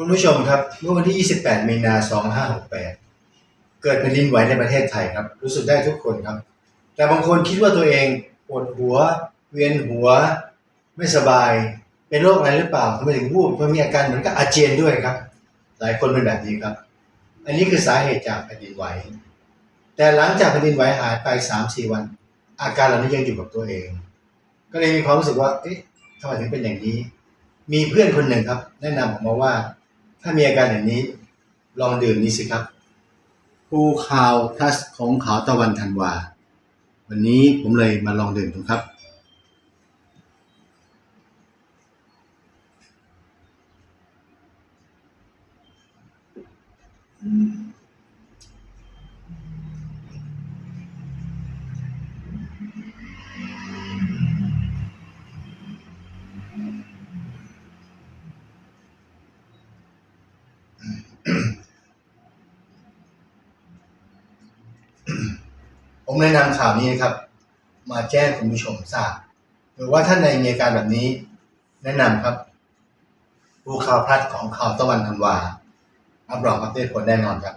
คุณผู้ชมครับเมื่อวันที่ 28 มีนา 2568 เกิดแผ่นดินไหวในประเทศไทยครับ รู้สึกได้ทุกคนครับ แต่บางคนคิดว่าตัวเองปวดหัว เวียนหัว ไม่สบาย เป็นโรคอะไรหรือเปล่าทำไมถึงวูบมันมีอาการเหมือนกับอาเจียนด้วยครับ หลายคนเป็นแบบนี้ครับ อันนี้คือสาเหตุจากแผ่นดินไหว แต่หลังจากแผ่นดินไหวหายไป 3-4 วัน อาการเหล่านี้ยังอยู่กับตัวเอง ก็เลยมีความรู้สึกว่า เอ๊ะทำไมถึงเป็นอย่างนี้ มีเพื่อนคนหนึ่งครับ แนะนำผมมาว่า ถ้ามีอาการอย่างนี้ ลองดื่มนี้สิครับ ภูคาวทัสของขาวตะวันธันวา วันนี้ผมเลยมาลองดื่มดูครับ ผมแนะนำข่าวนี้นะครับ มาแจ้งคุณผู้ชมทราบหรือว่าท่านใดมีอาการแบบนี้ แนะนำครับผู้ข่าวพลัดของข่าวตะวันธันวารับรองครับได้ผลแน่นอนครับ